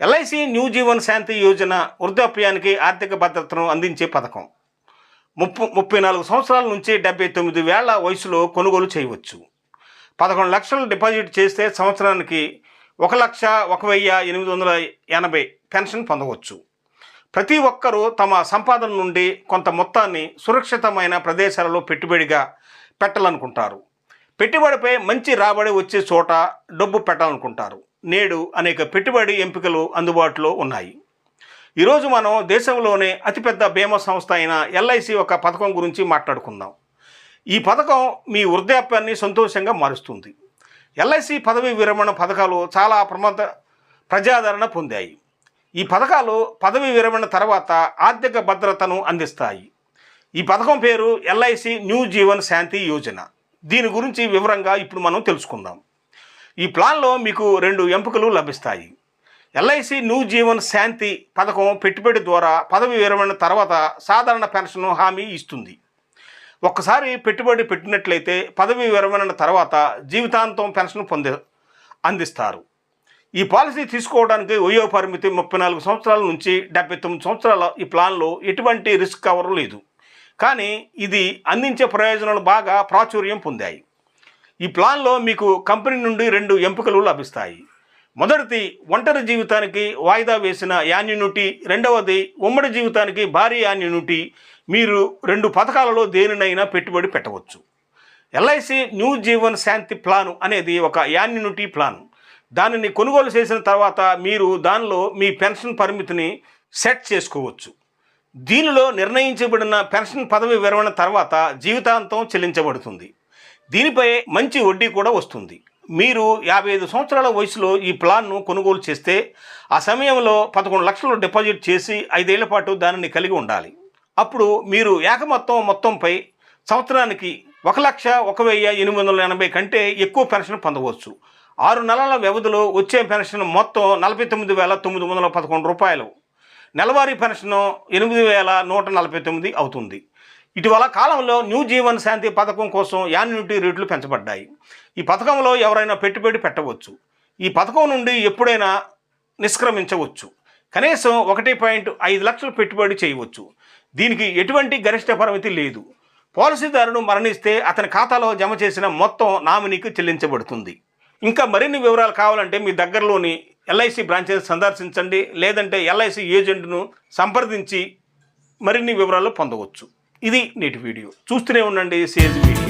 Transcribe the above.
LIC new Jeevan Shanti Yojana వృద్ధాప్యానికి ఆర్థిక భద్రతను అందించే పథకం. ముప్పు ముప్పై నాలుగు సంవత్సరాల నుంచి డెబ్బై తొమ్మిది వేల వయసులో కొనుగోలు చేయవచ్చు. పదకొండు లక్షలు డిపాజిట్ చేస్తే సంవత్సరానికి ఒక లక్ష ఒక వెయ్యి ఎనిమిది వందల ఎనభై పెన్షన్ పొందవచ్చు. ప్రతి ఒక్కరూ తమ సంపాదన నుండి కొంత మొత్తాన్ని సురక్షితమైన ప్రదేశాలలో పెట్టుబడిగా పెట్టాలనుకుంటారు. పెట్టుబడిపై మంచి రాబడి వచ్చే చోట డబ్బు పెట్టాలనుకుంటారు. నేడు అనేక పెట్టుబడి ఎంపికలు అందుబాటులో ఉన్నాయి. ఈరోజు మనం దేశంలోనే అతిపెద్ద బీమా సంస్థ అయిన ఎల్ఐసి ఒక పథకం గురించి మాట్లాడుకుందాం. ఈ పథకం మీ వృద్ధాప్యాన్ని సంతోషంగా మారుస్తుంది. ఎల్ఐసి పదవీ విరమణ పథకాలు చాలా ప్రమాద ప్రజాదరణ పొందాయి. ఈ పథకాలు పదవీ విరమణ తర్వాత ఆర్థిక భద్రతను అందిస్తాయి. ఈ పథకం పేరు ఎల్ఐసి న్యూ జీవన్ శాంతి యోజన. దీని గురించి వివరంగా ఇప్పుడు మనం తెలుసుకుందాం. ఈ ప్లాన్లో మీకు రెండు ఎంపికలు లభిస్తాయి. ఎల్ఐసి న్యూ జీవన్ శాంతి పథకం పెట్టుబడి ద్వారా పదవి విరమణ తర్వాత సాధారణ పెన్షన్ హామీ ఇస్తుంది. ఒక్కసారి పెట్టుబడి పెట్టినట్లయితే పదవి విరమణ తర్వాత జీవితాంతం పెన్షన్ పొందే అందిస్తారు. ఈ పాలసీ తీసుకోవడానికి వయో పరిమితి ముప్పై నాలుగు సంవత్సరాల నుంచి డెబ్బై తొమ్మిది సంవత్సరాల ఈ ప్లాన్లో ఎటువంటి రిస్క్ కవర్ లేదు. కానీ ఇది అందించే ప్రయోజనాలు బాగా ప్రాచుర్యం పొందాయి. ఈ ప్లాన్లో మీకు కంపెనీ నుండి రెండు ఎంపికలు లభిస్తాయి. మొదటిది ఒంటరి జీవితానికి వాయిదా వేసిన యాన్యునిటీ రెండవది ఉమ్మడి జీవితానికి భారీ యాన్యునిటీ మీరు రెండు పథకాలలో దేనినైనా పెట్టుబడి పెట్టవచ్చు. LIC new Jeevan Shanti plan అనేది ఒక యాన్యునిటీ ప్లాన్. దానిని కొనుగోలు చేసిన తర్వాత మీరు దానిలో మీ పెన్షన్ పరిమితిని సెట్ చేసుకోవచ్చు. దీనిలో నిర్ణయించబడిన పెన్షన్ పదవి విరమణ తర్వాత జీవితాంతం చెల్లించబడుతుంది. దీనిపై మంచి వడ్డీ కూడా వస్తుంది. మీరు యాభై ఐదు సంవత్సరాల వయసులో ఈ ప్లాన్ను కొనుగోలు చేస్తే ఆ సమయంలో పదకొండు లక్షలు డిపాజిట్ చేసి ఐదేళ్ళ పాటు దానిని కలిగి ఉండాలి. అప్పుడు మీరు ఏకమొత్తం మొత్తంపై సంవత్సరానికి ఒక లక్ష ఒక వెయ్యి ఎనిమిది వందల ఎనభై కంటే ఎక్కువ పెన్షన్ పొందవచ్చు. ఆరు నెలల వ్యవధిలో వచ్చే పెన్షన్ మొత్తం నలభై తొమ్మిది వేల తొమ్మిది వందల పదకొండు రూపాయలు. నెలవారీ పెన్షన్ ఎనిమిది వేల నూట నలభై తొమ్మిది అవుతుంది. ఇటీవల కాలంలో న్యూ జీవన్ శాంతి పథకం కోసం యాన్యుటీ రేట్లు పెంచబడ్డాయి. ఈ పథకంలో ఎవరైనా పెట్టుబడి పెట్టవచ్చు. ఈ పథకం నుండి ఎప్పుడైనా నిష్క్రమించవచ్చు. కనీసం ఒకటి పాయింట్ ఐదు లక్షలు పెట్టుబడి చేయవచ్చు. దీనికి ఎటువంటి గరిష్ట పరిమితి లేదు. పాలసీదారుడు మరణిస్తే అతని ఖాతాలో జమ చేసిన మొత్తం నామినీకి చెల్లించబడుతుంది. ఇంకా మరిన్ని వివరాలు కావాలంటే మీ దగ్గరలోని ఎల్ఐసి బ్రాంచెస్ సందర్శించండి. లేదంటే ఎల్ఐసి ఏజెంట్ను సంప్రదించి మరిన్ని వివరాలు పొందవచ్చు. ఇది నేటి వీడియో. చూస్తూనే ఉండండి సేజ్ వీడియో